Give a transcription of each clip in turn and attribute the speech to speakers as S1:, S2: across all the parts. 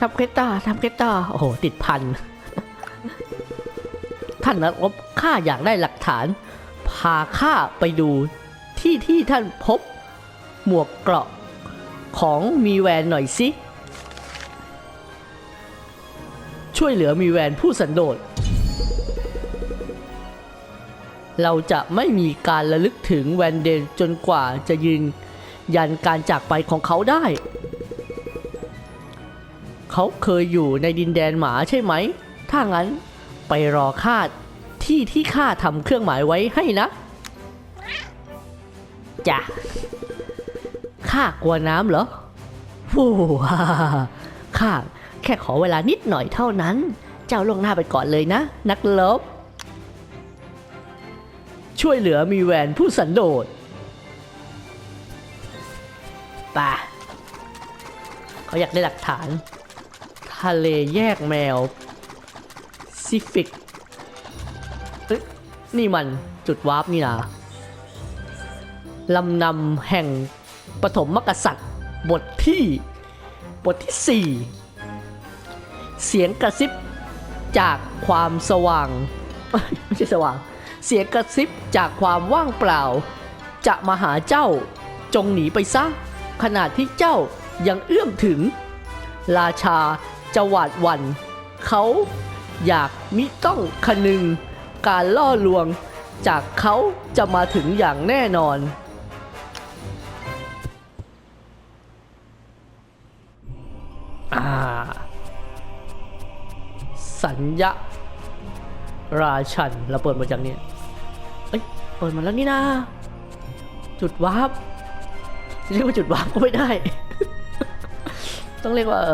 S1: ทำเกตตาทำเกตตาโอ้โห ติดพัน ท่านนักรบข้าอยากได้หลักฐาน พาข้าไปดูที่ที่ท่านพบ หมวกเกราะของมีแวนหน่อยสิ ช่วยเหลือมีแวนผู้สันโดษ เราจะไม่มีการระลึกถึงแวนเดนจนกว่าจะยืนยันการจากไปของเขาได้ เขาเคยอยู่ในดินแดนหมาใช่ไหม ถ้างั้นไปรอข้าที่ที่ข้าทำเครื่องหมายไว้ให้นะจ้ะข้ากลัวน้ำเหรอโว้ฮ่าข้าแค่ขอเวลานิดหน่อยเท่านั้น เจ้าลวงหน้าไปก่อนเลยนะ นักลบ ช่วยเหลือมีแหวนผู้สันโดษป่ะเขาอยากได้หลักฐาน ทะเลแยกแมวซิฟิกเอ้ยนี่มันจุดวาร์ปนี่นะลำนำแห่งปฐมมกษัตริย์ บทที่ บทที่ 4 เสียงกระซิบจากความสว่าง ไม่ใช่สว่าง เสียงกระซิบจากความว่างเปล่า จะมาหาเจ้าจงหนีไปซะขนาดที่เจ้ายังเอื้อมถึง ราชา จะหวาดหวัน่นเขาอยากมิต้องคนึงการล่อลวง จากเขาจะมาถึงอย่างแน่นอนอ่าสัญญาราชันเราเปิดมาจากนี้เอ้ย เปิดมาแล้วนี่นะ จุดวาร์ปเรียกว่าจุดวาร์ปก็ไม่ได้ ต้องเรียกว่า เอ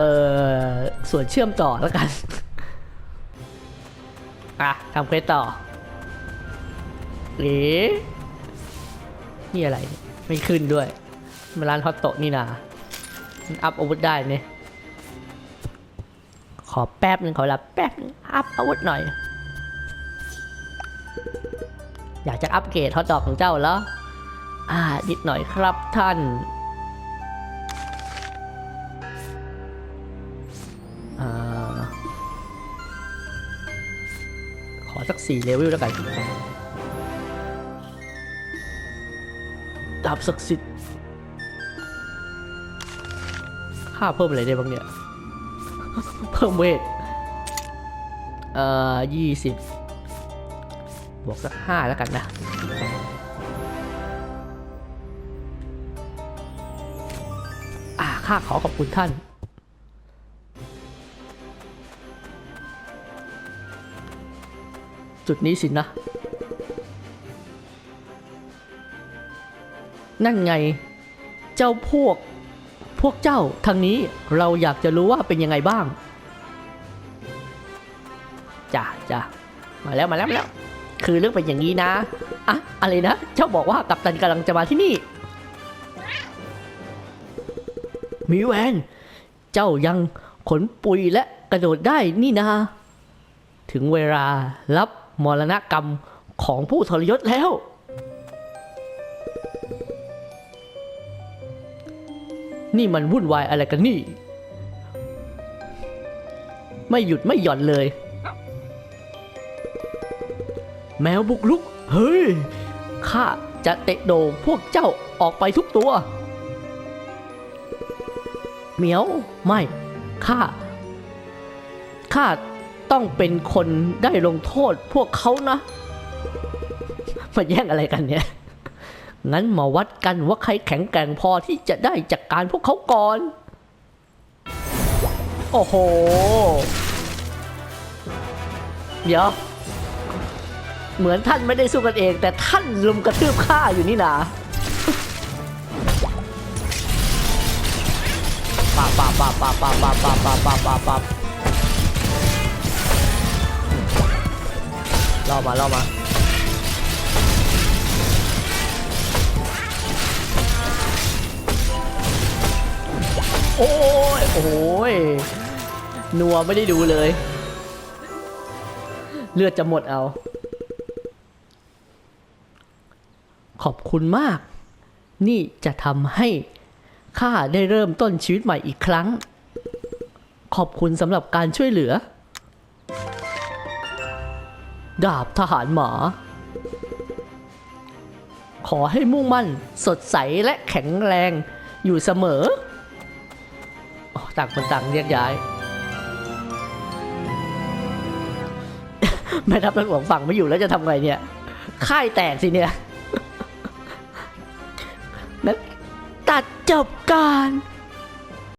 S1: อ ส่วนเชื่อมต่อแล้วกัน อะทำเควสต่อเอ๋นี่อะไร ไม่ขึ้นด้วยมาร้านฮอตโตะนี่นามันอัพอาวุธได้เนี่ยขอแป๊บหนึ่งขอเวลาแป๊บหนึงอัพอาวุธหน่อย อยากจะอัปเกรดฮอตดอกของเจ้าแล้วอ่านิดหน่อยครับท่าน อสักสี่เลเวลแล้วกันดาบศักดิ์สิทธิ์ค่าเพิ่มอะไรได้บ้างเนี่ย เพิ่มเวท เอ่อยี่สิบบวกสักห้าแล้วกันนะ อ่าข้าขอขอบคุณท่าน จุดนี้สินะ นั่นไง เจ้าพวก พวกเจ้าทางนี้เราอยากจะรู้ว่าเป็นยังไงบ้างจ้ะจ้ะมาแล้วมาแล้วมาแล้ว คือเรื่องเป็นอย่างนี้นะอะอะไรนะ เจ้าบอกว่ากัปตันกำลังจะมาที่นี่มีแวนเจ้ายังขนปุยและกระโดดได้นี่นะถึงเวลารับ มรณกรรมของผู้ทรยศแล้ว นี่มันวุ่นวายอะไรกันนี่ ไม่หยุดไม่หย่อนเลย แมวบุกลุก เฮ้ย ข้าจะเตะโดพวกเจ้าออกไปทุกตัว เหมียว ไม่ ข้า ข้า ต้องเป็นคนได้ลงโทษพวกเขานะมาแย่งอะไรกันเนี่ย งั้นมาวัดกันว่าใครแข็งแกร่งพอที่จะได้จัดกการพวกเขาก่อน โอ้โห เดี๋ยว เหมือนท่านไม่ได้สู้กันเอง แต่ท่านลุมกระทืบข้าอยู่นี่นะปาปาปาปาปาปาปาปาปาปาปา ล่อมาล่อมาโอ้ยโอ้ยนัวไม่ได้ดูเลย เลือดจะหมดเอา ขอบคุณมาก นี่จะทำให้ข้าได้เริ่มต้นชีวิตใหม่อีกครั้ง ขอบคุณสำหรับการช่วยเหลือ ดาบทหารหมา ขอให้มุ่งมั่น สดใสและแข็งแรงอยู่เสมอต่างคนต่างแยกย้าย แม่ทัพตำรวจฝั่งไม่อยู่แล้วจะทำไงเนี่ย ค่ายแตกสิเนี่ยแม่ตัดจบการ